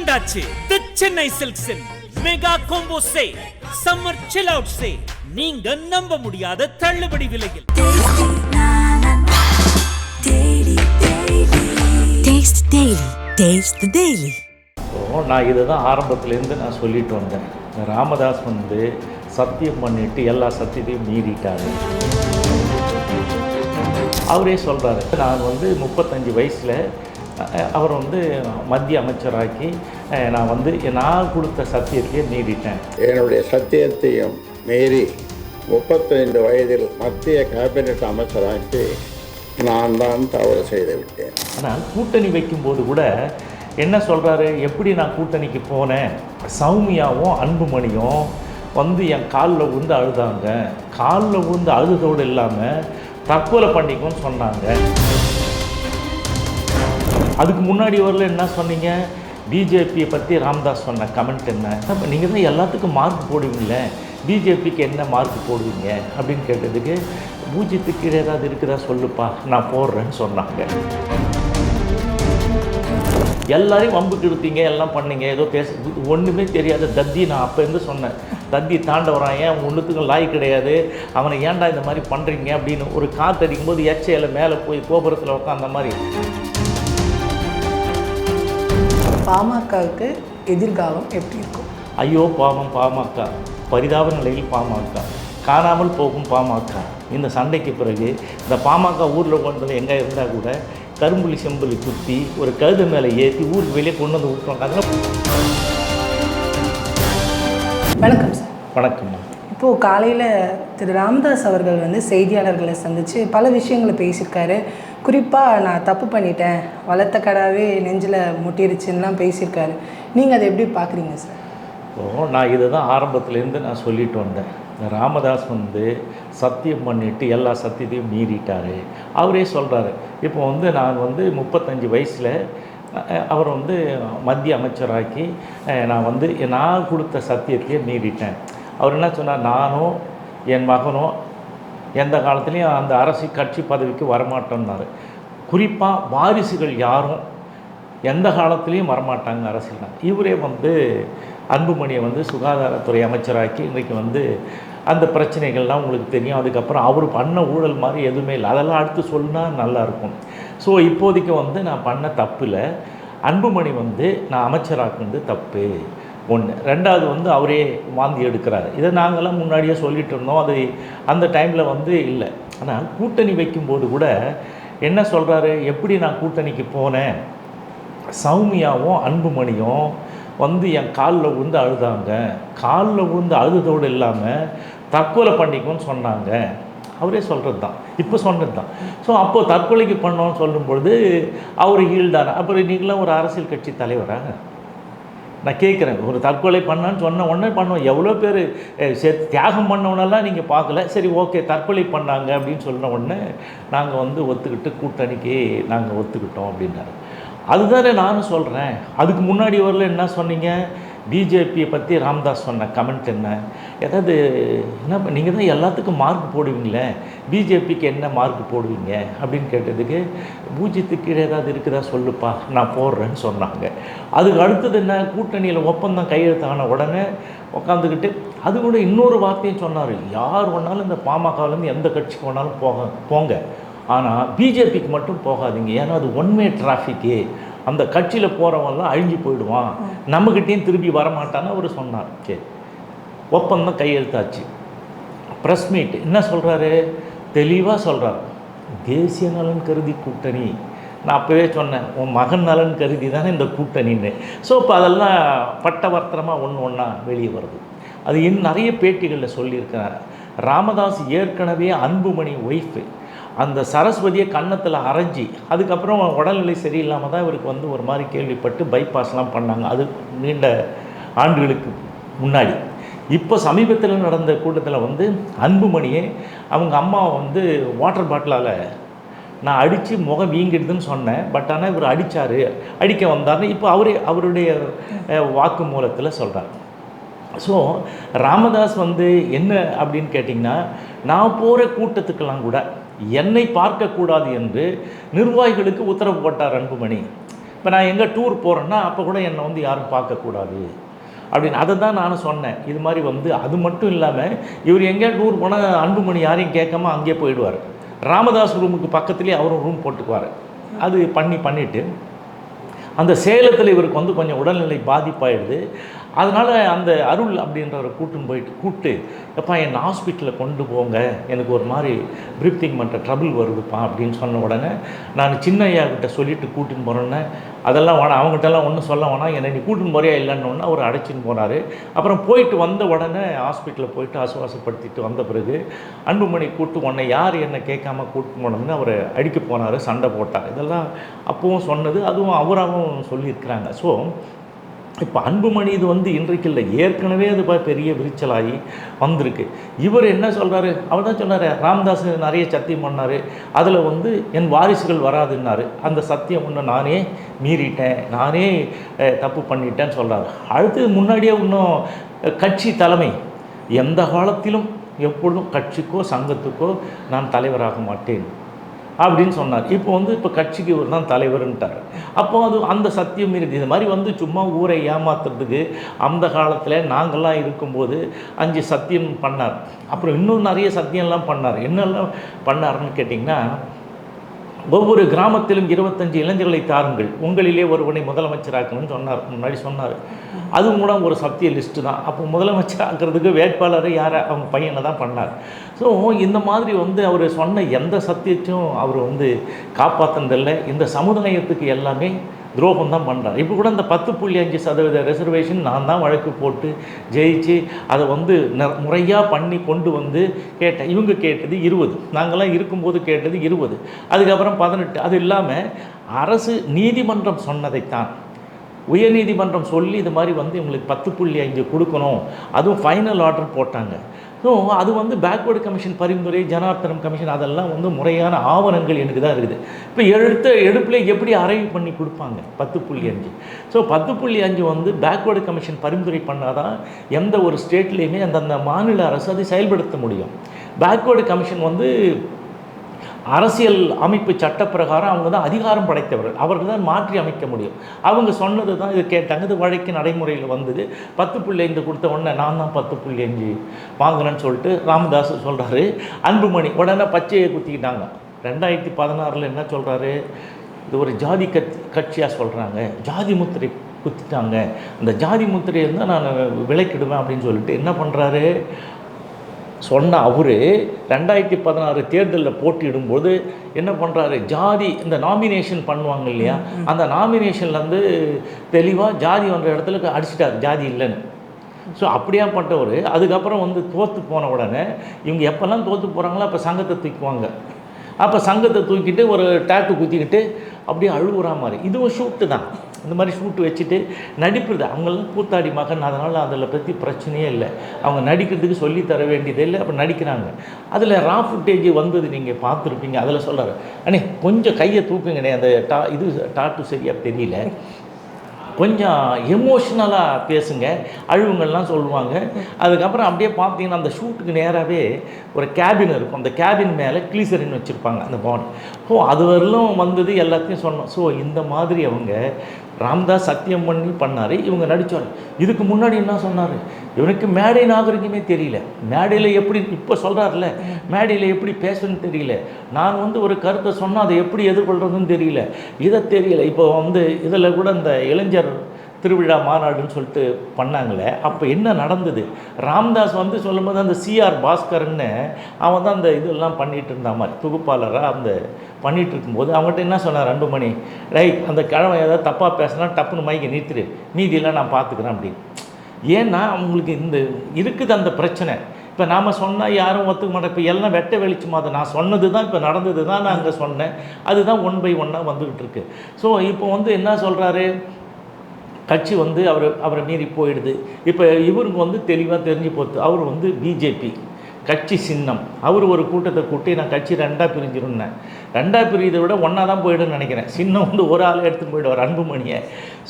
வந்தாச்சு. The Chennai சில்க்ஸின் mega combo sale summer chill out sale நீங்க நம்ப முடியாத தள்ளுபடி விலையில். Taste Daily. Taste the Daily. இப்போ நான் இதை தான் ஆரம்பத்துலேருந்து நான் சொல்லிட்டு வந்தேன். ராமதாஸ் வந்து சத்தியம் பண்ணிட்டு எல்லா சத்தியத்தையும் மீறிட்டாரு. அவரே சொல்கிறாரு நான் வந்து முப்பத்தஞ்சு வயசில் அவர் வந்து மத்திய அமைச்சராக்கி நான் வந்து நான் கொடுத்த சத்தியத்தையே மீறிட்டேன் என்னுடைய சத்தியத்தையும் மீறி முப்பத்தைந்து வயதில் மத்திய கேபினட் அமைச்சராக்கி நான் தான் தவறு செய்து விட்டேன். ஆனால் கூட்டணி வைக்கும்போது கூட என்ன சொல்கிறாரு எப்படி நான் கூட்டணிக்கு போனேன்? சௌமியாவும் அன்புமணியும் வந்து என் காலில் விழுந்து அழுதாங்க. காலில் விழுந்து அழுதோடு இல்லாமல் தற்கொலை பண்ணிக்கும்னு சொன்னாங்க. அதுக்கு முன்னாடி வரல என்ன சொன்னீங்க? பிஜேபியை பற்றி ராம்தாஸ் சொன்ன கமெண்ட் என்ன? அப்போ நீங்கள் தான் எல்லாத்துக்கும் மார்க் போடுவீங்களே பிஜேபிக்கு என்ன மார்க் போடுவீங்க அப்படின்னு கேட்டதுக்கு பூஜ்யத்துக்கு ஏதாவது இருக்குதா சொல்லுப்பா நான் போடுறேன்னு சொன்னாங்க. எல்லாரையும் வம்புக்கு எடுத்தீங்க எல்லாம் பண்ணீங்க ஏதோ பேச ஒன்றுமே தெரியாத தத்தி நான் அப்போ இருந்து சொன்னேன். தத்தி தாண்டவரான் ஏன் ஒன்றுத்துக்கும் லாய் கிடையாது? அவனை ஏன்டா இந்த மாதிரி பண்ணுறீங்க அப்படின்னு ஒரு காற்று அடிக்கும் போது எச்சையில் மேலே போய் கோபுரத்தில் உட்காந்த மாதிரி. பாமகவுக்கு எதிர்காலம் எப்படி இருக்கும்? ஐயோ பாவம் பாமக. பரிதாப நிலையில் பாமக. காணாமல் போகும் பாமக. இந்த சண்டைக்கு பிறகு இந்த பாமக ஊரில் கொண்டு வந்து எங்கே இருந்தால் கூட கரும்புலி செம்புலி குத்தி ஒரு கழுதை மேலே ஏற்றி ஊருக்கு வெளியே கொண்டு வந்து விட்டுருவாங்க வணக்கம் சார். வணக்கம்மா. இப்போது காலையில் திரு ராமதாஸ் அவர்கள் வந்து செய்தியாளர்களை சந்தித்து பல விஷயங்களை பேசியிருக்காரு. குறிப்பாக நான் தப்பு பண்ணிட்டேன். வளர்த்த கடாவே நெஞ்சில் முட்டிருச்சுன்னெலாம் பேசியிருக்காரு. நீங்கள் அதை எப்படி பார்க்குறீங்க சார் இப்போ நான் இதை தான் ஆரம்பத்துலேருந்து நான் சொல்லிட்டு வந்தேன். ராமதாஸ் வந்து சத்தியம் பண்ணிட்டு எல்லா சத்தியத்தையும் மீறிட்டார். அவரே சொல்கிறாரு இப்போ வந்து நான் வந்து முப்பத்தஞ்சு வயசில் அவர் வந்து மத்திய அமைச்சராக்கி நான் வந்து நான் கொடுத்த சத்தியத்தையே மீறிட்டேன். அவர் என்ன சொன்னார்? நானும் என் மகனும் எந்த காலத்துலேயும் அந்த அரசு கட்சி பதவிக்கு வரமாட்டோம்னாரு குறிப்பாக வாரிசுகள் யாரும் எந்த காலத்துலேயும் வரமாட்டாங்க அரசியல்னா. இவரே வந்து அன்புமணியை வந்து சுகாதாரத்துறை அமைச்சராக்கி இன்றைக்கி வந்து அந்த பிரச்சனைகள்லாம் உங்களுக்கு தெரியும். அதுக்கப்புறம் அவர் பண்ண ஊழல் மாதிரி எதுவுமே இல்லை. அதெல்லாம் அடுத்து சொன்னால் நல்லாயிருக்கும் ஸோ இப்போதைக்கு வந்து நான் பண்ண தப்பில் அன்புமணி வந்து நான் அமைச்சராக்குனது தப்பு. ஒன்று ரெண்டாவது வந்து அவரே வாந்தி எடுக்கிறார். இதை நாங்கள்லாம் முன்னாடியே சொல்லிட்டு இருந்தோம். அது அந்த டைமில் வந்து இல்லை. ஆனால் கூட்டணி வைக்கும்போது கூட என்ன சொல்கிறாரு எப்படி நான் கூட்டணிக்கு போனேன்? சௌமியாவும் அன்புமணியும் வந்து என் காலில் விழுந்து அழுதாங்க. காலில் விழுந்து அழுததோடு இல்லாமல் தற்கொலை பண்ணிக்கும்னு சொன்னாங்க. அவரே சொல்கிறது தான் இப்போ சொன்னது தான் ஸோ அப்போது தற்கொலைக்கு பண்ணோன்னு சொல்லும்பொழுது அவர் ஹீல்டான அப்புறம் நீங்களாம் ஒரு அரசியல் கட்சி தலைவராக நான் கேட்குறேன். ஒரு தற்கொலை பண்ணான்னு சொன்ன உடனே பண்ணுவோம். எவ்வளோ பேர் சே தியாகம் பண்ணவனெல்லாம் நீங்கள் பார்க்கல. சரி ஓகே தற்கொலை பண்ணாங்க அப்படின்னு சொன்ன உடனே நாங்கள் வந்து ஒத்துக்கிட்டு கூட்டணிக்கு நாங்கள் ஒத்துக்கிட்டோம் அப்படின்னாரு. அதுதானே நானும் சொல்கிறேன் அதுக்கு முன்னாடி வரல என்ன சொன்னீங்க? பிஜேபியை பற்றி ராம்தாஸ் சொன்ன கமெண்ட் என்ன? ஏதாவது என்ன நீங்கள் தான் எல்லாத்துக்கும் மார்க் போடுவீங்களே பிஜேபிக்கு என்ன மார்க் போடுவீங்க? அப்படின்னு கேட்டதுக்கு பூஜ்யத்துக்கு கீழே ஏதாவது இருக்குதா சொல்லுப்பா நான் போடுறேன்னு சொன்னாங்க. அதுக்கு அடுத்தது என்ன? கூட்டணியில் ஒப்பந்தம் கையெழுத்தான உடனே உட்காந்துக்கிட்டு அது கூட இன்னொரு வார்த்தையும் சொன்னார் யார் வேணாலும் இந்த பாமகலேருந்து எந்த கட்சிக்கு வேணாலும் போக போங்க. ஆனால் பிஜேபிக்கு மட்டும் போகாதீங்க. ஏன்னா அது ஒன்வே டிராஃபிக்கு அந்த கட்சியில் போகிறவன்லாம் அழிஞ்சு போயிடுவான். நம்மக்கிட்டேயும் திரும்பி வரமாட்டான்னு அவர் சொன்னார். சரி. ஒப்பந்தம் கையெழுத்தாச்சு. ப்ரெஸ் மீட் என்ன சொல்கிறாரு தெளிவாக சொல்கிறார் தேசிய நலன் கருதி கூட்டணி. நான் அப்போவே சொன்னேன் உன் மகன் நலன் கருதி தானே இந்த கூட்டணின்னு. ஸோ இப்போ அதெல்லாம் பட்டவர்த்தனமாக ஒன்று ஒன்றா வெளியே வருது. அது இன்னும் நிறைய பேட்டிகளில் சொல்லியிருக்கிறேன் ராமதாஸ் ஏற்கனவே அன்புமணி ஒய்ஃபு அந்த சரஸ்வதியை கன்னத்தில் அரைஞ்சி அதுக்கப்புறம் உடல்நிலை சரியில்லாமல் தான் இவருக்கு வந்து ஒரு மாதிரி கேள்விப்பட்டு பைபாஸ்லாம் பண்ணாங்க. அது நீண்ட ஆண்டுகளுக்கு முன்னாடி. இப்போ சமீபத்தில் நடந்த கூட்டத்தில் வந்து அன்புமணியே அவங்க அம்மா வந்து வாட்டர் பாட்டிலால் நான் அடித்து முகம் வீங்கிடுதுன்னு சொன்னேன். பட் ஆனால் இவர் அடித்தார் அடிக்க வந்தார்னு இப்போ அவரே அவருடைய வாக்கு மூலத்தில் சொல்கிறார் ஸோ ராமதாஸ் வந்து என்ன அப்படின்னு கேட்டிங்கன்னா நான் போகிற கூட்டத்துக்கெல்லாம் கூட என்னை பார்க்கக்கூடாது என்று நிர்வாகிகளுக்கு உத்தரவு போட்டார் அன்புமணி. இப்போ நான் எங்கே டூர் போகிறேன்னா அப்போ கூட என்னை வந்து யாரும் பார்க்கக்கூடாது. அப்படின்னு அதை தான் நானும் சொன்னேன். இது மாதிரி வந்து அது மட்டும் இல்லாமல் இவர் எங்கேயா டூர் போனால் அன்புமணி யாரையும் கேட்காம அங்கேயே போயிடுவார். ராமதாஸ் ரூமுக்கு பக்கத்துலேயே அவரும் ரூம் போட்டுக்குவார். அது பண்ணி பண்ணிவிட்டு அந்த சேலத்தில் இவருக்கு வந்து கொஞ்சம் உடல்நிலை பாதிப்பாயிடுது. அதனால் அந்த அருள் அப்படின்றவரை கூட்டுன்னு போயிட்டு கூப்பிட்டு எப்பா என்னை ஹாஸ்பிட்டலில் கொண்டு போங்க. எனக்கு ஒரு மாதிரி பிரீத்திங் பண்ணுற ட்ரபிள் வருதுப்பா அப்படின்னு சொன்ன உடனே நான் சின்ன ஐயா கிட்ட சொல்லிட்டு கூட்டின்னு போகிறேன்னே அதெல்லாம் வேணாம். அவங்ககிட்டலாம் ஒன்றும் சொல்ல வேணாம். என்னை நீ கூட்டின்னு போறியா இல்லைன்னு அவர் அடைச்சின்னு போனார். அப்புறம் போயிட்டு வந்த உடனே ஹாஸ்பிட்டலில் போயிட்டு ஆசுவாசப்படுத்திட்டு வந்த பிறகு அன்புமணி கூட்டு உன்னை யார் என்னை கேட்காம கூட்டு போனோம்னு அவர் அடிக்க போனார் சண்டை போட்டார். இதெல்லாம் அப்பவும் சொன்னது அதுவும் அவராகவும் சொல்லியிருக்கிறாங்க. ஸோ இப்போ அன்புமணி இது வந்து இன்றைக்கு இல்லை ஏற்கனவே அது பெரிய விரிச்சலாகி வந்திருக்கு. இவர் என்ன சொல்கிறாரு அவர் தான் சொன்னார் ராமதாஸ் நிறைய சத்தியம் பண்ணார். அதில் வந்து என் வாரிசுகள் வராதுன்னாரு. அந்த சத்தியம் ஒன்று நானே மீறிட்டேன். நானே தப்பு பண்ணிட்டேன்னு சொல்கிறாரு அடுத்து முன்னாடியே இன்னும் கட்சி தலைமை. எந்த காலத்திலும் எப்பொழுதும் கட்சிக்கோ சங்கத்துக்கோ நான் தலைவராக மாட்டேன். அப்படின்னு சொன்னார். இப்போ வந்து இப்போ கட்சிக்கு இவர் தான் தலைவர்ன்ட்டார். அப்போ அது அந்த சத்தியம் இருக்குது. இது மாதிரி வந்து சும்மா ஊரை ஏமாத்துறதுக்கு அந்த காலத்தில் நாங்கள்லாம் இருக்கும்போது அஞ்சு சத்தியம் பண்ணார். அப்புறம் இன்னும் நிறைய சத்தியம்லாம் பண்ணார். என்னெல்லாம் பண்ணாருன்னு கேட்டிங்கன்னா ஒவ்வொரு கிராமத்திலும் இருபத்தஞ்சு இளைஞர்களை தாருங்கள். உங்களிலே ஒருவனை முதலமைச்சராக்கணும்னு சொன்னார். முன்னாடி சொன்னார். அதுவும் கூட ஒரு சக்திய லிஸ்ட்டு தான். அப்போ முதலமைச்சர் ஆக்கிறதுக்கு வேட்பாளர் யாரை? அவங்க பையனை தான் பண்ணார். ஸோ இந்த மாதிரி வந்து அவர் சொன்ன எந்த சத்தியத்தையும் அவர் வந்து காப்பாற்றினதில்லை இந்த சமுதாயத்துக்கு எல்லாமே துரோகம் தான் பண்ணுறார் இப்போ கூட இந்த பத்து புள்ளி அஞ்சு சதவீத ரிசர்வேஷன் நான் தான் வழக்கு போட்டு ஜெயிச்சு அதை வந்து முறையாக பண்ணி கொண்டு வந்து கேட்டேன். இவங்க கேட்டது இருபது. நாங்கள்லாம் இருக்கும்போது கேட்டது இருபது. அதுக்கப்புறம் பதினெட்டு. அது இல்லாமல் அரசு நீதிமன்றம் சொன்னதைத்தான். உயர்நீதிமன்றம் சொல்லி இது மாதிரி வந்து இவங்களுக்கு பத்து புள்ளி அஞ்சு கொடுக்கணும். அதுவும் ஃபைனல் ஆர்டர் போட்டாங்க. ஸோ அது வந்து பேக்வேர்டு கமிஷன் பரிந்துரை ஜனார்த்தனம் கமிஷன் அதெல்லாம் வந்து முறையான ஆவணங்கள் எனக்கு தான் இருக்குது. இப்போ எடுத்த எடுப்பில் எப்படி அரைவ் பண்ணி கொடுப்பாங்க? பத்து புள்ளி அஞ்சு. ஸோ பத்து புள்ளி அஞ்சு வந்து பேக்வேர்டு கமிஷன் பரிந்துரை பண்ணால் தான் எந்த ஒரு ஸ்டேட்லேயுமே அந்தந்த மாநில அரசு அதை செயல்படுத்த முடியும். பேக்வேர்டு கமிஷன் வந்து அரசியல் அமைப்பு சட்டப்பிரகாரம் அவங்க தான் அதிகாரம் படைத்தவர்கள். அவர்கள் தான் மாற்றி அமைக்க முடியும். அவங்க சொன்னது தான் இது கேட்டாங்க இது வழக்கு நடைமுறையில் வந்தது. பத்து புள்ளி ஐந்து கொடுத்த உடனே நான் தான் பத்து புள்ளி அஞ்சு வாங்கினேன்னு சொல்லிட்டு ராமதாஸ் சொல்கிறாரு அன்புமணி உடனே பச்சையை குத்திக்கிட்டாங்க. ரெண்டாயிரத்தி பதினாறில் என்ன சொல்கிறாரு இது ஒரு ஜாதி கட்சி கட்சியாக சொல்கிறாங்க ஜாதி முத்திரை குத்திட்டாங்க. அந்த ஜாதி முத்திரையை இருந்தால் நான் விலைக்கிடுவேன் அப்படின்னு சொல்லிட்டு என்ன பண்ணுறாரு சொன்ன அவர் ரெண்டாயிரத்தி பதினாறு தேர்தலில் போட்டியிடும்போது என்ன பண்ணுறாரு ஜாதி இந்த நாமினேஷன் பண்ணுவாங்க இல்லையா? அந்த நாமினேஷன்லேருந்து தெளிவாக ஜாதி வந்த இடத்துல அடிச்சிட்டார். ஜாதி இல்லைன்னு. ஸோ அப்படியாப்பட்டவர் அதுக்கப்புறம் வந்து தோற்று போன உடனே இவங்க எப்போல்லாம் தோற்று போகிறாங்களோ அப்போ சங்கத்தை தூக்குவாங்க. அப்போ சங்கத்தை தூக்கிட்டு ஒரு டேட்டு குத்திக்கிட்டு அப்படியே அழுகுறா மாதிரி. இதுவும் ஷூட்டு தான். இந்த மாதிரி ஷூட்டு வச்சுட்டு நடிப்புறது. அவங்கெல்லாம் கூத்தாடி மகன். அதனால் அதில் பற்றி பிரச்சனையே இல்லை. அவங்க நடிக்கிறதுக்கு சொல்லி தர வேண்டியதே இல்லை. அப்போ நடிக்கிறாங்க. அதில் ரா ஃபுட்டேஜ் வந்தது நீங்கள் பார்த்துருப்பீங்க. அதில் சொல்கிறாரு. அண்ணே கொஞ்சம் கையை தூக்குங்கண்ணே. அந்த டா இது டாட்டு சரியாக தெரியல. கொஞ்சம் எமோஷ்னலாக பேசுங்க. அழுவுங்கள்லாம் சொல்லுவாங்க. அதுக்கப்புறம் அப்படியே பார்த்தீங்கன்னா அந்த ஷூட்டுக்கு நேராகவே ஒரு கேபின் இருக்கும். அந்த கேபின் மேலே கிளீசரின் வச்சுருப்பாங்க. அந்த பாண்ட் ஸோ அது வரலும் வந்தது எல்லாத்தையும் சொன்னோம். ஸோ இந்த மாதிரி அவங்க ராம்தாஸ் சத்தியம் பண்ணி பண்ணார் இவங்க நடித்தார் இதுக்கு முன்னாடி என்ன சொன்னார்? இவனுக்கு மேடை நாகரிகமே தெரியல. மேடையில் எப்படி இப்போ சொல்கிறார்ல மேடையில் எப்படி பேசணும்னு தெரியல. நான் வந்து ஒரு கருத்தை சொன்னால் அதை எப்படி எதிர்கொள்கிறதுன்னு தெரியல. இதை தெரியல. இப்போ வந்து இதில் கூட இந்த இளைஞர் திருவிழா மாநாடுன்னு சொல்லிட்டு பண்ணாங்களே. அப்போ என்ன நடந்தது? ராம்தாஸ் வந்து சொல்லும்போது அந்த சிஆர் பாஸ்கர்னு அவன் தான் அந்த இதெல்லாம் பண்ணிகிட்டு இருந்தா மாதிரி தொகுப்பாளராக அந்த பண்ணிகிட்டு இருக்கும்போது அவங்ககிட்ட என்ன சொன்னார் ரெண்டு மணி ரைட் அந்த கிழமை ஏதாவது தப்பாக பேசினா டப்புன்னு மைக்கை நிறுத்திடு மீதியெல்லாம் நான் பார்த்துக்கிறேன் அப்படின்னு. ஏன்னா அவங்களுக்கு இந்த இருக்குது அந்த பிரச்சனை. இப்போ நாம் சொன்னால் யாரும் ஒத்துக்க மாட்டோம். இப்போ எல்லாம் வெட்ட வெளிச்சமாக அதை நான் சொன்னது தான் இப்போ நடந்தது தான் நான் அங்கே சொன்னேன். அதுதான் ஒன் பை ஒன்னாக வந்துக்கிட்டு இருக்கு. ஸோ இப்போ வந்து என்ன சொல்கிறாரு கட்சி வந்து அவர் அவரை மீறி போயிடுது. இப்போ இவருக்கு வந்து தெளிவாக தெரிஞ்சு போத்து அவர் வந்து பிஜேபி. கட்சி சின்னம். அவர் ஒரு கூட்டத்தை கூட்டி நான் கட்சி ரெண்டாக பிரிஞ்சிருந்தேன் ரெண்டாக பிரியதை விட ஒன்றா தான் போயிடுன்னு நினைக்கிறேன். சின்னம் வந்து ஒரு ஆள் எடுத்துன்னு போயிடுவார் அன்புமணியை.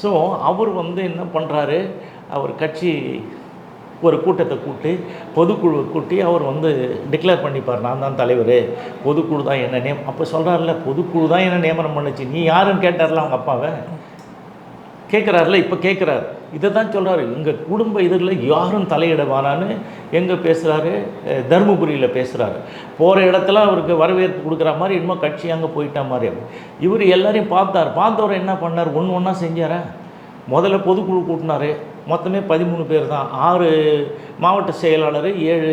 ஸோ அவர் வந்து என்ன பண்ணுறாரு அவர் கட்சி ஒரு கூட்டத்தை கூட்டி பொதுக்குழு கூட்டி அவர் வந்து டிக்ளேர் பண்ணிப்பார் நான் தான் தலைவர். பொதுக்குழு தான் என்ன நேம் அப்போ சொல்கிறார்ல பொதுக்குழு தான் என்ன நியமனம் பண்ணுச்சு. நீ யாருன்னு கேட்டார்ல அவங்க அப்பாவை? கேட்குறாருல இப்போ கேட்குறாரு. இதை தான் சொல்கிறாரு எங்கள் குடும்ப இதில் யாரும் தலையிடவானான்னு எங்கே பேசுகிறாரு தருமபுரியில் பேசுகிறாரு போகிற இடத்துல அவருக்கு வரவேற்பு கொடுக்குற மாதிரி இன்னும் கட்சி அங்கே போயிட்டா மாதிரி இவர் எல்லாரையும் பார்த்தார். பார்த்தவரை என்ன பண்ணார்? ஒன்று ஒன்றா செஞ்சாரா? முதல்ல பொதுக்குழு கூட்டினாரு. மொத்தமே பதிமூணு பேர் தான். ஆறு மாவட்ட செயலாளர் ஏழு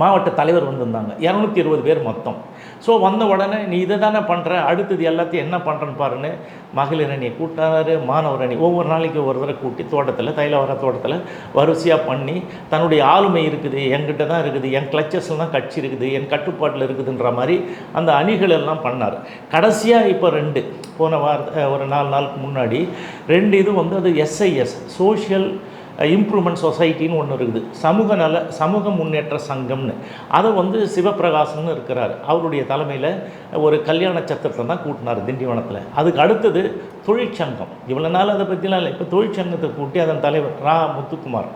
மாவட்ட தலைவர் வந்திருந்தாங்க. இரநூத்தி இருபது பேர் மொத்தம். ஸோ வந்த உடனே நீ இதை தானே பண்ணுற அடுத்தது எல்லாத்தையும் என்ன பண்ணுறேன்னு பாருன்னு. மகளிர் அணி கூட்டாரு மாணவர் அணி. ஒவ்வொரு நாளைக்கு ஒரு தடவை கூட்டி தோட்டத்தில் தைலவர தோட்டத்தில் வரிசையாக பண்ணி தன்னுடைய ஆளுமை இருக்குது என்கிட்ட தான் இருக்குது என் கிளச்சஸில் தான் கட்சி இருக்குது என் கட்டுப்பாட்டில் இருக்குதுன்ற மாதிரி அந்த அணிகள் எல்லாம் பண்ணார். கடைசியாக இப்போ ரெண்டு. போன வார ஒரு நாலு நாளுக்கு முன்னாடி ரெண்டு இது வந்து அது எஸ்ஐஎஸ் சோஷியல் இம்ப்ரூவ்மெண்ட் சொசைட்டின்னு ஒன்று இருக்குது. சமூக நல சமூக முன்னேற்ற சங்கம்னு. அதை வந்து சிவபிரகாசம்னு இருக்கிறார். அவருடைய தலைமையில் ஒரு கல்யாண சத்திரத்தை தான் கூட்டினார் திண்டிவனத்தில். அதுக்கு அடுத்தது தொழிற்சங்கம். இவ்வளோ நாள் அதை பற்றிலாம் இல்லை. இப்போ தொழிற்சங்கத்தை கூட்டி அதன் தலைவர் ரா. முத்துக்குமார்.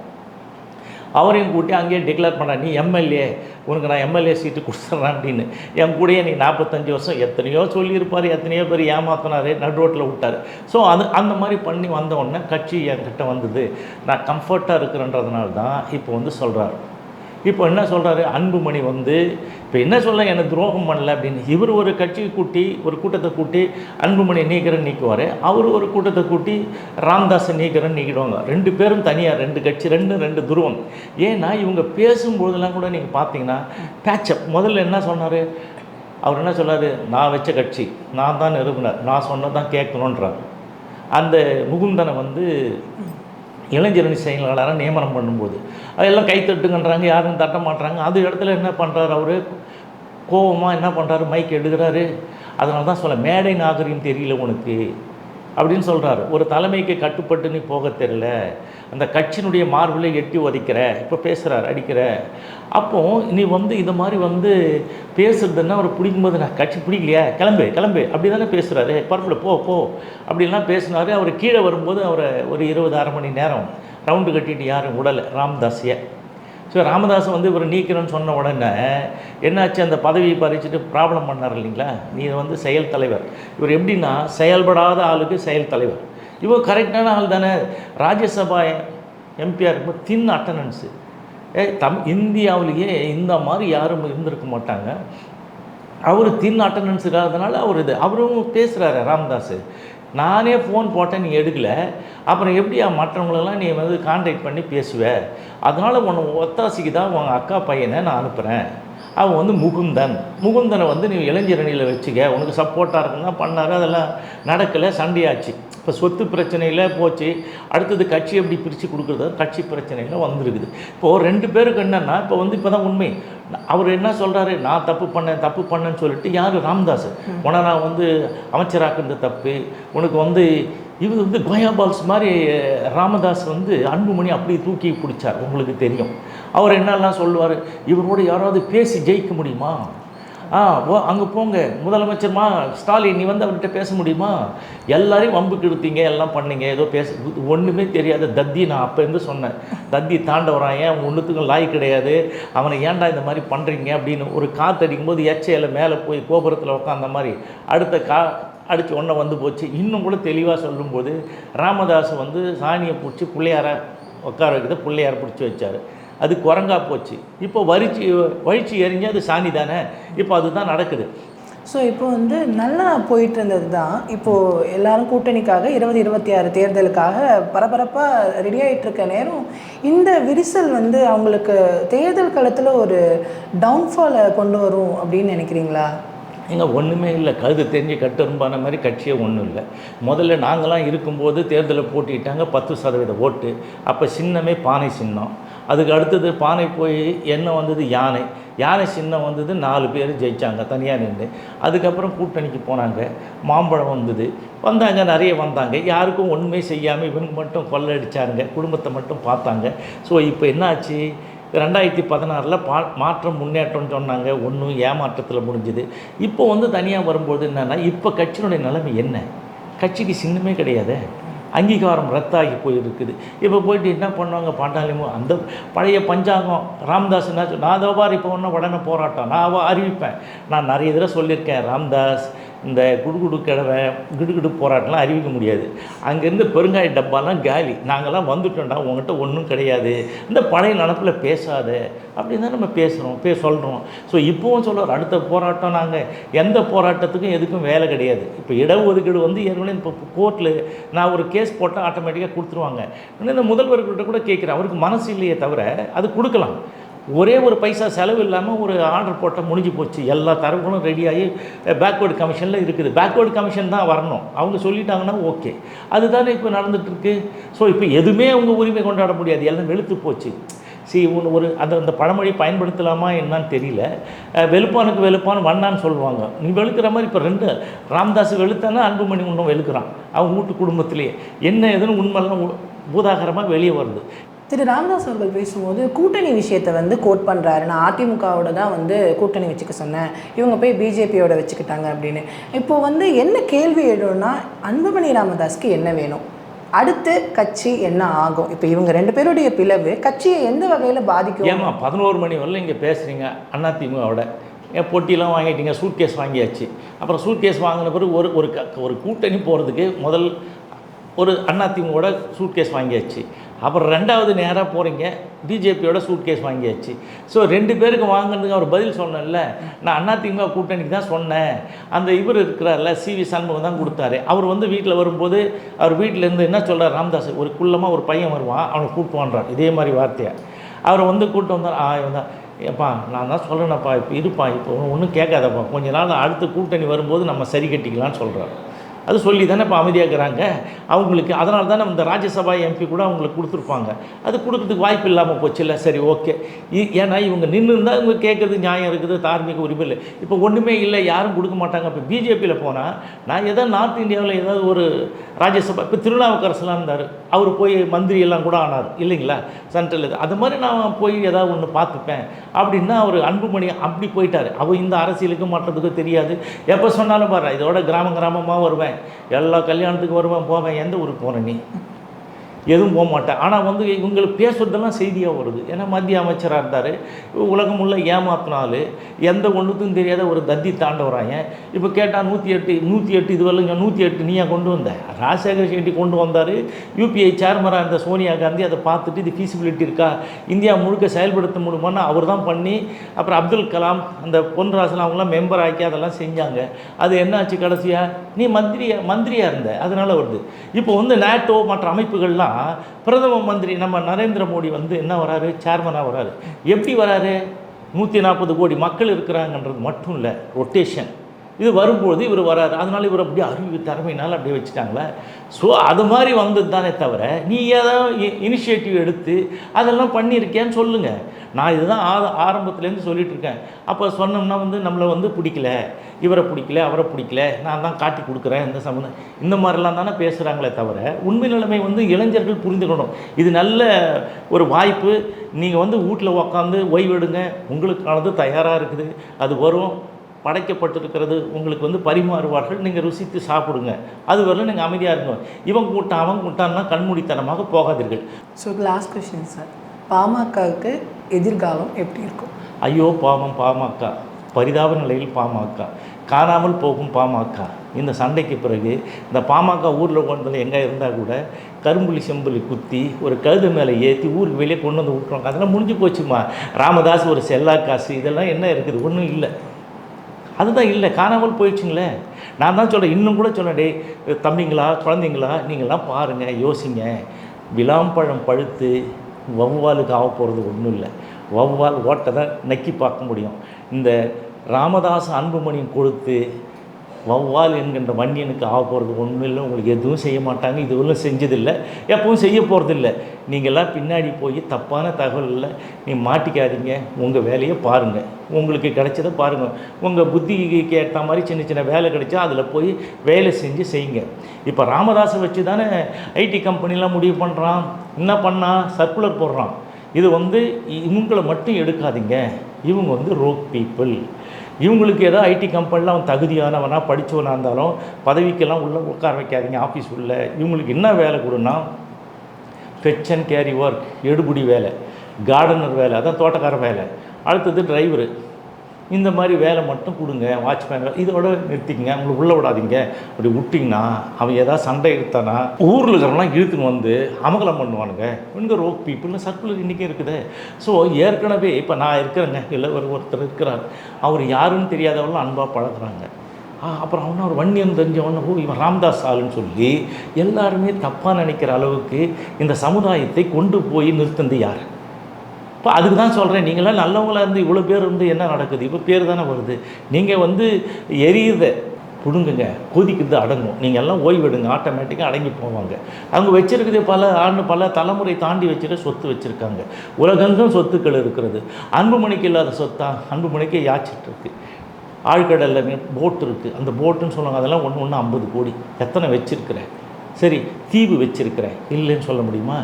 அவரையும் கூட்டி அங்கேயே டிக்ளேர் பண்ண நீ எம்எல்ஏ உனக்கு நான் எம்எல்ஏ சீட்டு கொடுத்துட்றேன் அப்படின்னு. என் கூடயே நீ நாற்பத்தஞ்சு வருஷம் எத்தனையோ சொல்லியிருப்பார் எத்தனையோ பேர் ஏமாத்தினார் நடு ரோட்டில் விட்டார். ஸோ அது அந்த மாதிரி பண்ணி வந்த உடனே கட்சி என்கிட்ட வந்தது நான் கம்ஃபர்ட்டாக இருக்கிறன்றதுனால தான் இப்போ வந்து சொல்கிறார் இப்போ என்ன சொல்கிறாரு அன்புமணி வந்து இப்போ என்ன சொல்ல எனக்கு துரோகம் பண்ணல அப்படின்னு. இவர் ஒரு கட்சி கூட்டி ஒரு கூட்டத்தை கூட்டி அன்புமணி நீக்கிறன்னு நீக்குவார். அவர் ஒரு கூட்டத்தை கூட்டி ராம்தாஸை நீக்கிறன்னு நீக்கிடுவாங்க. ரெண்டு பேரும் தனியாக ரெண்டு கட்சி ரெண்டு ரெண்டு துருவம். ஏன்னா இவங்க பேசும்போதெல்லாம் கூட நீங்கள் பார்த்தீங்கன்னா பேச்சப் முதல்ல என்ன சொன்னார்? அவர் என்ன சொல்கிறாரு நான் வச்ச கட்சி நான் தான் நிறுவனர் நான் சொன்னதான் கேட்கணுன்றார் அந்த முகுந்தனை வந்து இளைஞரணி செயலாளராக நியமனம் பண்ணும்போது. அதெல்லாம் கைத்தட்டுங்கன்றாங்க யாரும் தட்ட மாட்டுறாங்க அது இடத்துல என்ன பண்ணுறாரு அவர்? கோவமாக என்ன பண்ணுறாரு மைக் எடுக்கிறாரு. அதனால தான் சொல்ல மேடை நாகரிகம் தெரியல உனக்கு. அப்படின்னு சொல்கிறாரு ஒரு தலைமைக்கு கட்டுப்பட்டு நீ போக தெரில அந்த கட்சியினுடைய மார்பிலே எட்டி உதைக்கிற இப்போ பேசுகிறார் அடிக்கிற. அப்போ நீ வந்து இந்த மாதிரி வந்து பேசுறதுன்னா அவர் பிடிக்கும்போது நான் கட்சி பிடிக்கலையா? கிளம்பு கிளம்பு. அப்படி தானே பேசுகிறாரு பரப்பில் போ போ. அப்படிலாம் பேசினார். அவர் கீழே வரும்போது அவரை ஒரு இருபது அரை மணி நேரம் ரவுண்டு கட்டிட்டு யாரும் விடலை ராமதாஸையை. ஸோ ராமதாஸ் வந்து இவர் நீக்கிறேன்னு சொன்ன உடனே என்னாச்சு? அந்த பதவியை பறிச்சுட்டு ப்ராப்ளம் பண்ணார் இல்லைங்களா? நீ வந்து செயல் தலைவர். இவர் எப்படின்னா செயல்படாத ஆளுக்கு செயல் தலைவர். இவர் கரெக்டான ஆள் தானே. ராஜ்யசபா எம்பியாக இருக்கும்போது தின் அட்டண்டன்ஸு ஏ தம் இந்தியாவிலேயே இந்த மாதிரி யாரும் இருந்திருக்க மாட்டாங்க. அவர் தின் அட்டண்டன்ஸ் இல்லாததுனால அவர் இது அவரும் பேசுகிறாரு ராமதாஸ். நானே ஃபோன் போட்டேன் நீ எடுக்கல. அப்புறம் எப்படியா மற்றவங்களெல்லாம் நீ வந்து கான்டாக்ட் பண்ணி பேசுவ? அதனால் உன்னை ஒத்தாசிக்கு தான் உங்கள் அக்கா பையனை நான் அனுப்புகிறேன் அவன் வந்து முகுந்தன். முகுந்தனை வந்து நீ இளைஞரணியில் வச்சுக்க. உனக்கு சப்போர்ட்டாக இருக்குன்னா பண்ணாரு அதெல்லாம் நடக்கலை சண்டையாச்சு. இப்போ சொத்து பிரச்சனையில் போச்சு. அடுத்தது கட்சி எப்படி பிரித்து கொடுக்குறது கட்சி பிரச்சனையில் வந்திருக்குது. இப்போது ரெண்டு பேருக்கு என்னென்னா இப்போ வந்து இப்போ தான் உண்மை. அவர் என்ன சொல்கிறாரு நான் தப்பு பண்ணேன் தப்பு பண்ணேன்னு சொல்லிட்டு யார்? ராமதாஸ். உன நான் வந்து அமைச்சராக்குன்ற தப்பு. உனக்கு வந்து இது வந்து கோயாபால்ஸ் மாதிரி ராமதாஸ் வந்து அன்புமணி அப்படி தூக்கி பிடிச்சார். உங்களுக்கு தெரியும். அவர் என்னெல்லாம் சொல்லுவார்? இவரோட யாராவது பேசி ஜெயிக்க முடியுமா? ஆ ஓ அங்கே போங்க. முதலமைச்சர்மா ஸ்டாலின் நீ வந்து அவர்கிட்ட பேச முடியுமா? எல்லாரையும் வம்புக்கு எடுத்தீங்க எல்லாம் பண்ணீங்க. ஏதோ பேச ஒன்றுமே தெரியாத தத்தி நான் அப்போருந்து சொன்னேன். தத்தி தாண்டவரான் ஏன் அவன் ஒன்றுத்துக்கும் லாய் கிடையாது? அவனை ஏன்டா இந்த மாதிரி பண்ணுறீங்க அப்படின்னு ஒரு காற்றடிக்கும் போது எச்சையில் மேலே போய் கோபுரத்தில் உட்காந்த மாதிரி அடுத்த கா அடித்து ஒன்றை வந்து போச்சு. இன்னும் கூட தெளிவாக சொல்லும்போது ராமதாஸ் வந்து சாணியை பிடிச்சி பிள்ளையார உட்கார வைக்கிறத பிள்ளையார பிடிச்சி வச்சார். அது குரங்கா போச்சு. இப்போ வரிச்சி வழிச்சி எரிஞ்சு அது சாணி தானே? இப்போ அதுதான் நடக்குது. ஸோ இப்போ வந்து நல்லா போயிட்டு இருந்தது தான் இப்போது எல்லாரும் கூட்டணிக்காக இருபது இருபத்தி ஆறு தேர்தலுக்காக பரபரப்பாக ரெடி ஆயிட்டு இருக்க நேரம் இந்த விரிசல் வந்து அவங்களுக்கு தேர்தல் களத்தில் ஒரு டவுன்ஃபாலை கொண்டு வரும் அப்படின்னு நினைக்கிறீங்களா? இங்கே ஒன்றுமே இல்லை. கழுது தெரிஞ்சு கட்டெரும்பான மாதிரி கட்சியே ஒன்றும் இல்லை. முதல்ல நாங்களாம் இருக்கும்போது தேர்தலில் போட்டிட்டாங்க பத்து சதவீத ஓட்டு. அப்போ சின்னமே பானை சின்னம். அதுக்கு அடுத்தது பானை போய் என்ன வந்தது? யானை. யானை சின்னம் வந்தது நாலு பேர் ஜெயித்தாங்க தனியாக நின்று அதுக்கப்புறம் கூட்டணிக்கு போனாங்க மாம்பழம் வந்தது. வந்தாங்க நிறைய வந்தாங்க. யாருக்கும் ஒன்றுமே செய்யாமல் இவனுக்கு மட்டும் கொள்ளடிச்சாங்க குடும்பத்தை மட்டும் பார்த்தாங்க. ஸோ இப்போ என்னாச்சு? ரெண்டாயிரத்தி பதினாறில் பா மாற்றம் முன்னேற்றம்னு சொன்னாங்க. ஒன்றும் ஏமாற்றத்தில் முடிஞ்சுது. இப்போ வந்து தனியாக வரும்போது என்னென்னா இப்போ கட்சியினுடைய நிலைமை என்ன? கட்சிக்கு சின்னமே கிடையாது. அங்கீகாரம் ரத்தாகி போயிருக்குது. இப்போ போயிட்டு என்ன பண்ணுவாங்க? பாண்டாளிமோ அந்த பழைய பஞ்சாங்கம் ராம்தாஸ் என்ன சொல் நான் அதை பார் இப்போ ஒன்றும் உடனே போராட்டம். நான் அவ அறிவிப்பேன். நான் நிறைய தடவை சொல்லியிருக்கேன் ராம்தாஸ் இந்த குடுகுடு கிழவை கிடுகிடு போராட்டம்லாம் அறிவிக்க முடியாது. அங்கேருந்து பெருங்காய டப்பாலாம் காலி. நாங்கள்லாம் வந்துட்டோம்டா உங்ககிட்ட ஒன்றும் கிடையாது. இந்த பழைய நினப்பில் பேசாத. அப்படின்னு தான் நம்ம பேசுகிறோம் பே சொல்கிறோம் ஸோ இப்போவும் சொல்கிறார் அடுத்த போராட்டம் நாங்கள் எந்த போராட்டத்துக்கும் எதுக்கும் வேலை கிடையாது. இப்போ இடஒதுக்கீடு வந்து ஏற்கனவே இப்போ கோர்ட்டில் நான் ஒரு கேஸ் போட்டால் ஆட்டோமேட்டிக்காக கொடுத்துருவாங்க. இந்த முதல்வர்கிட்ட கூட கேட்குறேன் அவருக்கு மனசு இல்லையே தவிர அது கொடுக்கலாம். ஒரே ஒரு பைசா செலவு இல்லாமல் ஒரு ஆர்டர் போட்டால் முடிஞ்சு போச்சு. எல்லா தரவுகளும் ரெடியாகி பேக்வேர்டு கமிஷனில் இருக்குது. பேக்வேர்டு கமிஷன் தான் வரணும். அவங்க சொல்லிட்டாங்கன்னா ஓகே அதுதானே இப்போ நடந்துகிட்ருக்கு ஸோ இப்போ எதுவுமே அவங்க உரிமை கொண்டாட முடியாது. எல்லாம் வெளுத்து போச்சு. சி ஒன்று ஒரு அந்த அந்த பழமொழி பயன்படுத்தலாமா என்னன்னு தெரியல. வெளுப்பானுக்கு வெளுப்பான் வண்ணான்னு சொல்லுவாங்க. நீ வெளுக்கிற மாதிரி இப்போ ரெண்டு ராம்தாஸ் வெளுத்தானா அன்புமணி இன்னும் வெளுக்கிறான். அவங்க வீட்டு குடும்பத்திலேயே. என்ன ஏதுன்னு உண்மைலாம் பூதாகரமாக வெளியே வருது. திரு ராமதாஸ் அவர்கள் பேசும்போது கூட்டணி விஷயத்தை வந்து கோட் பண்ணுறாரு நான் அதிமுகவோட தான் வந்து கூட்டணி வச்சுக்க சொன்னேன். இவங்க போய் பிஜேபியோட வச்சுக்கிட்டாங்க அப்படின்னு. இப்போ வந்து என்ன கேள்வி எழும்னா அன்புமணி ராமதாஸ்க்கு என்ன வேணும்? அடுத்து கட்சி என்ன ஆகும்? இப்போ இவங்க ரெண்டு பேருடைய பிளவு கட்சியை எந்த வகையில் பாதிக்கும்? ஏமா பதினோரு மணி வரல இங்கே பேசுகிறீங்க அதிமுகவோட ஏன் போட்டியெல்லாம் வாங்கிட்டீங்க சூட் கேஸ் வாங்கியாச்சு. அப்புறம் சூட் கேஸ் வாங்கின பிறகு ஒரு ஒரு க- ஒரு கூட்டணி போகிறதுக்கு முதல் ஒரு அதிமுகவோட சூட் கேஸ் வாங்கியாச்சு. அப்புறம் ரெண்டாவது நேராக போகிறீங்க பிஜேபியோட சூட் கேஸ் வாங்கியாச்சு. ஸோ ரெண்டு பேருக்கு வாங்கினதுக்கு அவர் பதில் சொன்னேன்ல. நான் அதிமுக கூட்டணிக்கு தான் சொன்னேன். அந்த இவர் இருக்கிறார்ல சிவி சண்முகம் தான் கொடுத்தாரு. அவர் வந்து வீட்டில் வரும்போது அவர் வீட்டில் இருந்து என்ன சொல்கிறார் ராமதாஸ்? ஒரு குள்ளமாக ஒரு பையன் வருவான் அவனை கூப்பிட்டு வான்றான் இதே மாதிரி வார்த்தையை. அவரை வந்து கூப்பிட்டு வந்தார். ஆ வந்தான் ஏப்பா நான் தான் சொல்கிறேனப்பா இப்போ இருப்பா இப்போ ஒன்றும் கேட்காதப்பா. கொஞ்ச நாள் அடுத்த கூட்டணி வரும்போது நம்ம சரி கட்டிக்கலாம்னு சொல்கிறார் அது சொல்லி தானே இப்போ அமைதியாக இருக்கிறாங்க அவங்களுக்கு அதனால தானே இந்த ராஜ்யசபா எம்பி கூட அவங்களுக்கு கொடுத்துருப்பாங்க. அது கொடுக்கறதுக்கு வாய்ப்பு இல்லாமல் போச்சுல்ல? சரி ஓகே. ஏன்னா இவங்க நின்று இருந்தால் இவங்க கேட்குறது நியாயம் இருக்குது தார்மீக உரிமை இல்லை. இப்போ ஒன்றுமே இல்லை யாரும் கொடுக்க மாட்டாங்க. இப்போ பிஜேபியில் போனால் நான் ஏதோ நார்த் இந்தியாவில் ஏதாவது ஒரு ராஜ்யசபா இப்போ திருநாவுக்கரசுலாம் இருந்தார். அவர் போய் மந்திரி எல்லாம் கூட ஆனார். இல்லைங்களா? சென்ட்ரல் இது. அது மாதிரி நான் போய் ஏதாவது ஒன்று பார்த்துப்பேன். அப்படின்னா அவர் அன்புமணி அப்படி போயிட்டார். அவர் இந்த அரசியலுக்கு மற்றதுக்கும் தெரியாது. எப்போ சொன்னாலும் பாரு இதோட கிராமம் கிராமமாக வருவேன். எல்லா கல்யாணத்துக்கு வருவேன் போவேன் எந்த ஊருக்கு போகிறேன் நீ? எதுவும் போக மாட்டேன். ஆனால் வந்து இவங்களுக்கு பேசுறதெல்லாம் செய்தியாக வருது. ஏன்னா மத்திய அமைச்சராக இருந்தார். உலகம் உள்ள ஏமாத்தினாலு எந்த ஒன்றுக்கும் தெரியாத ஒரு தத்தி தாண்டவராங்க இப்போ கேட்டால் நூற்றி எட்டு நூற்றி எட்டு இது வரலங்க நூற்றி எட்டு நீயா கொண்டு வந்த? ராஜசேகர் செட்டி கொண்டு வந்தார். யூபிஐ சேர்மராக இருந்த சோனியா காந்தி அதை பார்த்துட்டு இது ஃபீசிபிலிட்டி இருக்கா? இந்தியா முழுக்க செயல்படுத்த முடியுமான்னு அவர் தான் பண்ணி அப்புறம் அப்துல் கலாம் அந்த பொன்ராசன் அவங்களாம் மெம்பர் ஆக்கி அதெல்லாம் செஞ்சாங்க. அது என்னாச்சு கடைசியாக நீ மந்திரியா மந்திரியாக இருந்த. அதனால் வருது. இப்போ வந்து நேட்டோ மற்ற அமைப்புகள்லாம் பிரதம மந்திரி நம்ம நரேந்திர மோடி வந்து என்ன வராரு? சேர்மனாக வராரு. எப்படி வராரு? நூற்றி நாற்பது கோடி மக்கள் இருக்கிறாங்கன்றது மட்டும் இல்லை ரொட்டேஷன் இது வரும்பொழுது இவர் வராரு. அதனால இவர் அப்படியே அறிவு திறமையினால் அப்படியே வச்சுட்டாங்களே? ஸோ அது மாதிரி வந்தது தானே தவிர நீ ஏதாவது இனிஷியேட்டிவ் எடுத்து அதெல்லாம் பண்ணியிருக்கேன்னு சொல்லுங்கள் நான் இதுதான் ஆ ஆரம்பத்துலேருந்து சொல்லிகிட்டு இருக்கேன் அப்போ சொன்னோம்னா வந்து நம்மளை வந்து பிடிக்கல. இவரை பிடிக்கல அவரை பிடிக்கல. நான் தான் காட்டி கொடுக்குறேன் இந்த சம்மந்தம் இந்த மாதிரிலாம் தானே பேசுகிறாங்களே தவிர உண்மை நிலைமை வந்து இளைஞர்கள் புரிந்துக்கணும் இது நல்ல ஒரு வாய்ப்பு. நீங்கள் வந்து வீட்டில் உக்காந்து ஓய்வெடுங்க உங்களுக்கானது தயாராக இருக்குது. அது வரும். படைக்கப்பட்டிருக்கிறது. உங்களுக்கு வந்து பரிமாறுவார்கள். நீங்கள் ருசித்து சாப்பிடுங்க. அது வரல நீங்கள் அமைதியாக இருங்க. இவன் கூட்டான் அவன் கூட்டான்னா கண்மூடித்தனமாக போகாதீர்கள். ஸோ லாஸ்ட் கொஷின் சார் பாமகவுக்கு எதிர்காலம் எப்படி இருக்கும்? ஐயோ பாவம் பாமக. பரிதாப நிலையில் பாமக. காணாமல் போகும் பாமக. இந்த சண்டைக்கு பிறகு இந்த பாமக ஊரில் கொண்டு எங்கே இருந்தால் கூட கரும்புலி செம்புலி குத்தி ஒரு கழுது மேலே ஏற்றி ஊருக்கு வெளியே கொண்டு வந்து விட்டுருவாங்க அதெல்லாம் முடிஞ்சு போச்சுமா? ராமதாஸ் ஒரு செல்லா காசு. இதெல்லாம் என்ன இருக்குது? ஒன்றும் இல்லை. அதுதான் இல்லை. காணாமல் போயிடுச்சுங்களே. நான் தான் சொல்கிறேன் இன்னும் கூட சொன்னேன் டே தம்பிங்களா குழந்தைங்களா நீங்களாம் பாருங்கள் யோசிங்க. விளாம்பழம் பழுத்து வௌவாலுக்கு ஆக போகிறது ஒன்றும் இல்லை. வௌவால் ஓட்டை தான் நக்கி பார்க்க முடியும். இந்த ராமதாஸ் அன்புமணியும் கொடுத்து வௌவால் என்கின்ற வண்டியனுக்கு ஆக போகிறது ஒன்றும் இல்லை. உங்களுக்கு எதுவும் செய்ய மாட்டாங்க. இதுவரையும் செஞ்சதில்லை. எப்பவும் செய்ய போகிறதில்ல நீங்கள்லாம் பின்னாடி போய் தப்பான தகவலில் நீ மாட்டிக்காதீங்க. உங்கள் வேலையை பாருங்கள் உங்களுக்கு கிடைச்சதை பாருங்கள் உங்கள் புத்திக்கு ஏற்ற மாதிரி சின்ன சின்ன வேலை கிடைச்சா அதில் போய் வேலை செஞ்சு செய்யுங்க. இப்போ ராமதாஸை வச்சு தானே ஐடி கம்பெனிலாம் முடிவு பண்ணுறான் என்ன பண்ணான் சர்க்குலர் போடுறான். இது வந்து இவங்களை மட்டும் எடுக்காதீங்க. இவங்க வந்து ரோக் பீப்புள் இவங்களுக்கு ஏதோ ஐடி கம்பெனியில் அவன் தகுதியானவனா படித்தவனாக இருந்தாலும் பதவிக்கெல்லாம் உள்ளே உட்கார வைக்காதீங்க ஆஃபீஸ் உள்ள. இவங்களுக்கு என்ன வேலை கொடுன்னா ஃபெச் அண்ட் கேரி ஒர்க் எடுபுடி வேலை கார்டனர் வேலை அதான் தோட்டக்கார வேலை. அடுத்தது டிரைவரு இந்த மாதிரி வேலை மட்டும் கொடுங்க வாட்ச்மேன் வேலை இதோட நிறுத்திக்கங்க அவங்களை உள்ளே விடாதீங்க. அப்படி விட்டிங்கன்னா அவன் ஏதாவது சண்டை எடுத்தானா ஊரில் இருக்கிறவங்களாம் இழுத்துன்னு வந்து அமகலம் பண்ணுவானுங்க. இங்கே ரோக் பீப்புள்னு சர்க்குலர் இன்றைக்கி இருக்குது. ஸோ ஏற்கனவே இப்போ நான் இருக்கிறேங்க. இல்லை ஒரு ஒருத்தர் இருக்கிறார். அவர் யாருன்னு தெரியாதவங்களும் அன்பாக பழகுறாங்க. அப்புறம் அவனை ஒரு வன்னியம் தெரிஞ்சவன ஓ இவன் ராம்தாஸ் ஆளுன்னு சொல்லி எல்லாருமே தப்பாக நினைக்கிற அளவுக்கு இந்த சமுதாயத்தை கொண்டு போய் நிறுத்தந்து யார்? இப்போ அதுக்கு தான் சொல்கிறேன் நீங்களாம் நல்லவங்களா இருந்து இவ்வளோ பேர் இருந்து என்ன நடக்குது? இப்போ பேர் தானே வருது. நீங்கள் வந்து எரியுத பிடுங்குங்க. கொதிக்குது அடங்கும். நீங்கள் எல்லாம் ஓய்வெடுங்க. ஆட்டோமேட்டிக்காக அடங்கி போவாங்க. அவங்க வச்சிருக்கிறது பல ஆண்டு பல தலைமுறை தாண்டி வச்சுட்டு சொத்து வச்சுருக்காங்க. உலகெங்கும் சொத்துக்கள் இருக்கிறது. அன்புமணிக்கு இல்லாத சொத்தா? அன்புமணிக்கு யாச்சிட்ருக்கு ஆழ்கடலில் போட் இருக்குது அந்த போட்டுன்னு சொல்லுவாங்க. அதெல்லாம் ஒன்று ஒன்று ஐம்பது கோடி. எத்தனை வச்சுருக்கிறேன் சரி தீவு வச்சுருக்கிறேன் இல்லைன்னு சொல்ல முடியுமா?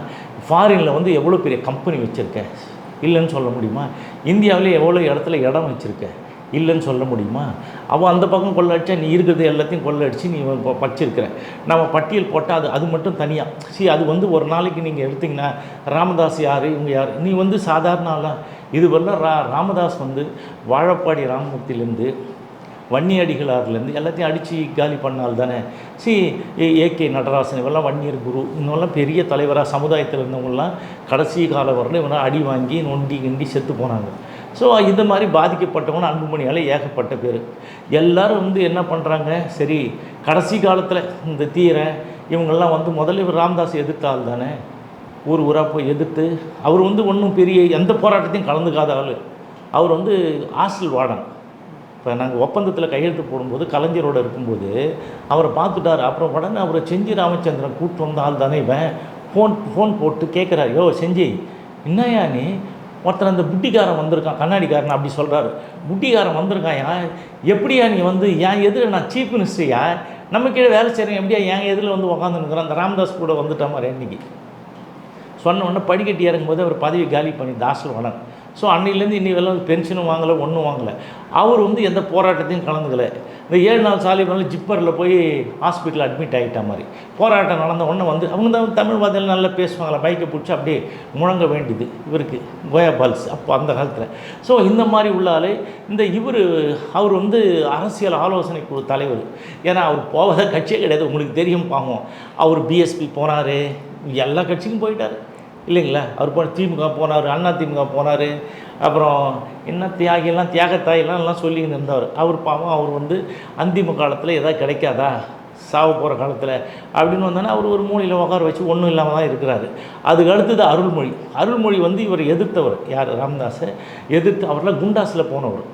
ஃபாரினில் வந்து எவ்வளோ பெரிய கம்பெனி வச்சுருக்கேன் இல்லைன்னு சொல்ல முடியுமா? இந்தியாவிலே எவ்வளோ இடத்துல இடம் வச்சுருக்க? இல்லைன்னு சொல்ல முடியுமா? அவன் அந்த பக்கம் கொள்ளடிச்சா நீ இருக்கிறது எல்லாத்தையும் கொள்ளடிச்சு நீ இப்போ வச்சிருக்கிற. நம்ம பட்டியல் போட்டால் அது அது மட்டும் தனியாக சி அது வந்து ஒரு நாளைக்கு நீங்கள் எடுத்தீங்கன்னா ராமதாஸ் யார் இவங்க யார்? நீ வந்து சாதாரண ஆளா. இது ரா ராமதாஸ் வந்து வாழப்பாடி வன்னி அடிகளார்லேருந்து எல்லாத்தையும் அடித்து காலி பண்ணால் தானே சி ஏகே நடராசன் இவெல்லாம் வன்னியர் குரு இவங்கெல்லாம் பெரிய தலைவராக சமுதாயத்தில் இருந்தவங்கலாம் கடைசி காலம் வரல இவனை அடி வாங்கி நொண்டி கிண்டி செத்து போனாங்க. ஸோ இந்த மாதிரி பாதிக்கப்பட்டவங்க அன்புமணியால் ஏகப்பட்ட பேர். எல்லாரும் வந்து என்ன பண்ணுறாங்க சரி கடைசி காலத்தில் இந்த தீரை இவங்கெல்லாம் வந்து முதல்ல இவர் ராம்தாஸ் எதிர்த்தால் தானே ஊர் ஊராக போய் எதிர்த்து அவர் வந்து ஒன்றும் பெரிய எந்த போராட்டத்தையும் கலந்துக்காத ஆள். அவர் வந்து ஹாஸ்டல் வாடன். இப்போ நாங்கள் ஒப்பந்தத்தில் கையெழுத்து போடும்போது கலைஞரோடு இருக்கும்போது அவரை பார்த்துட்டார். அப்புறம் உடனே அவரை செஞ்சி ராமச்சந்திரன் கூப்பிட்டு வந்த ஆள் தானே இவன்? ஃபோன் ஃபோன் போட்டு கேட்குறாரு யோ செஞ்சி என்னையா நீ? ஒருத்தர் அந்த புட்டிக்காரன் வந்திருக்கான் கண்ணாடிக்காரன் அப்படி சொல்கிறாரு புட்டிக்காரன் வந்திருக்காயா எப்படியா நீ வந்து? என் எதிர நான் சீஃப் மினிஸ்டரியா நம்ம கீழே வேலை செய்கிறேன் எப்படியா என் எதிரில் வந்து உக்காந்துருக்குறேன் அந்த ராமதாஸ் கூட வந்துட்டா மாதிரி இன்னைக்கு. சொன்ன உடனே படிக்கட்டி இறங்கும்போது அவர் பதவி காலி பண்ணி தாசல் வளன் ஸோ அன்னையிலேருந்து இன்னி வரலாம் பென்ஷனும் வாங்கலை ஒன்றும் வாங்கலை. அவர் வந்து எந்த போராட்டத்தையும் கலந்துக்கலை இந்த ஏழு நாள் சாலை பண்ணல ஜிப்பரில் போய் ஹாஸ்பிட்டலில் அட்மிட் ஆகிட்ட மாதிரி. போராட்டம் நடந்த உடனே வந்து அவங்க தான் தமிழ் வாதியில் நல்லா பேசுவாங்களா? பைக்கை பிடிச்சி அப்படியே முழங்க வேண்டியது இவருக்கு கோயா பால்ஸ் அப்போ அந்த காலத்தில். ஸோ இந்த மாதிரி உள்ளாலே இந்த இவர் அவர் வந்து அரசியல் ஆலோசனை குழு தலைவர். ஏன்னா அவர் போகாத கட்சியே கிடையாது. உங்களுக்கு தெரியும் பாவம். அவர் பிஎஸ்பி போனார். எல்லா கட்சிக்கும் போயிட்டார். இல்லைங்களா? அவர் போன திமுக போனார் அண்ணா திமுக போனார் அப்புறம் என்ன தியாகிலாம் தியாகத்தாயெல்லாம் எல்லாம் சொல்லிக்கிட்டு இருந்தவர் அவர் பாவம் அவர் வந்து அந்திம காலத்தில் எதாவது கிடைக்காதா? சாவு போகிற காலத்தில் அப்படின்னு வந்தோன்னா அவர் ஒரு மூலையில் உட்கார வச்சு ஒன்றும் இல்லாமல் தான் இருக்கிறாரு. அதுக்கு அடுத்தது அருள்மொழி. அருள்மொழி வந்து இவர் எதிர்த்தவர். யார்? ராமதாஸை எதிர்த்து அவரெலாம் குண்டாஸில் போனவர்.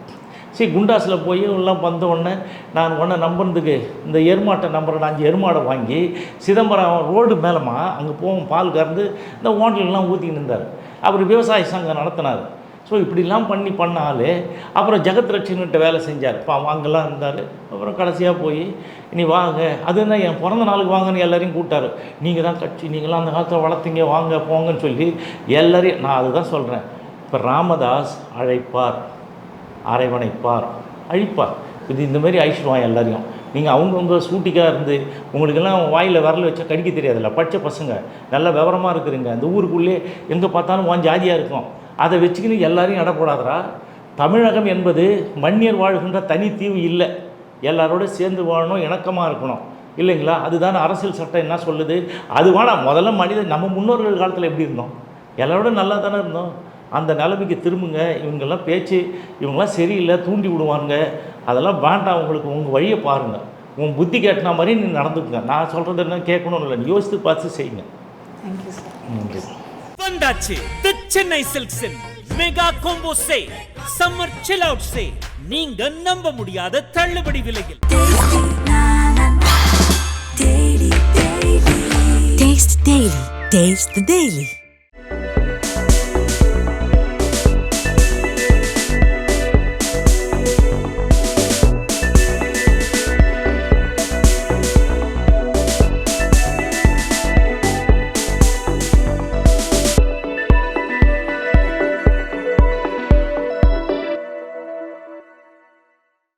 சரி குண்டாஸில் போய் எல்லாம் வந்த உடனே நான் உடனே நம்புறதுக்கு இந்த எருமாட்டை நம்புறேன் அஞ்சு எருமாடை வாங்கி சிதம்பரம் ரோடு மேலமா அங்கே போவோம் பால் கறந்து இந்த ஓட்டலெலாம் ஊற்றிக்கிட்டு இருந்தார். அவர் விவசாய சங்கம் நடத்தினார். ஸோ இப்படிலாம் பண்ணி பண்ணாலே அப்புறம் ஜெகத் ரட்சன்கிட்ட வேலை செஞ்சார். இப்போ அங்கெல்லாம் இருந்தார். அப்புறம் கடைசியாக போய் நீ வாங்க. அது என்ன என் பிறந்த நாளுக்கு வாங்கன்னு எல்லாரையும் கூப்பிட்டாரு. நீங்கள் தான் கட்சி நீங்களாம் அந்த காலத்தில் வளர்த்தீங்க வாங்க போங்கன்னு சொல்லி எல்லாரையும் நான் அதுதான் சொல்கிறேன் இப்போ ராமதாஸ் அழைப்பார். அரைவனைப்பார் அழிப்பார். இது இந்த மாதிரி அழிச்சிடுவான் எல்லாரையும். நீங்கள் அவங்கவுங்க சூட்டிக்காக இருந்து உங்களுக்கெல்லாம் வாயில் வரல வச்சா கடிக்க தெரியாதுல்ல. படித்த பசங்க. நல்ல விவரமாக இருக்கிறீங்க இந்த ஊருக்குள்ளே எங்கே பார்த்தாலும் உன் ஜாதியாக இருக்கும். அதை வச்சுக்கின்னு எல்லாரையும் இடப்படாதரா தமிழகம் என்பது மன்னியர் வாழ்கின்ற தனி தீவு இல்லை. எல்லாரோட சேர்ந்து வாழணும் இணக்கமாக இருக்கணும். இல்லைங்களா? அதுதான் அரசியல் சட்டம் என்ன சொல்லுது? அது வேணாம். முதல்ல மனிதன் நம்ம முன்னோர்கள் காலத்தில் எப்படி இருந்தோம்? எல்லாரோட நல்லா தானே இருந்தோம். அந்த நிலைமைக்கு திரும்புங்க. இவங்கெல்லாம் பேச்சு இவங்கெல்லாம் சரியில்லை தூண்டி விடுவாங்க அதெல்லாம் வேண்டாம் உங்களுக்கு உங்கள் வழியை பாருங்கள் உன் புத்தி கேட்டின மாதிரி நீ நடந்துக்குங்க. நான் சொல்கிறது என்ன கேட்கணும்னு இல்லை. யோசித்து பார்த்து செய்யுங்க. தேங்க்யூ சார் நன்றி. வந்தாச்சு. The Chennai சில்க்ஸின் mega combo sale summer chill out sale நீங்க நம்ப முடியாத தள்ளுபடி விலையில். Taste Daily. Taste the Daily.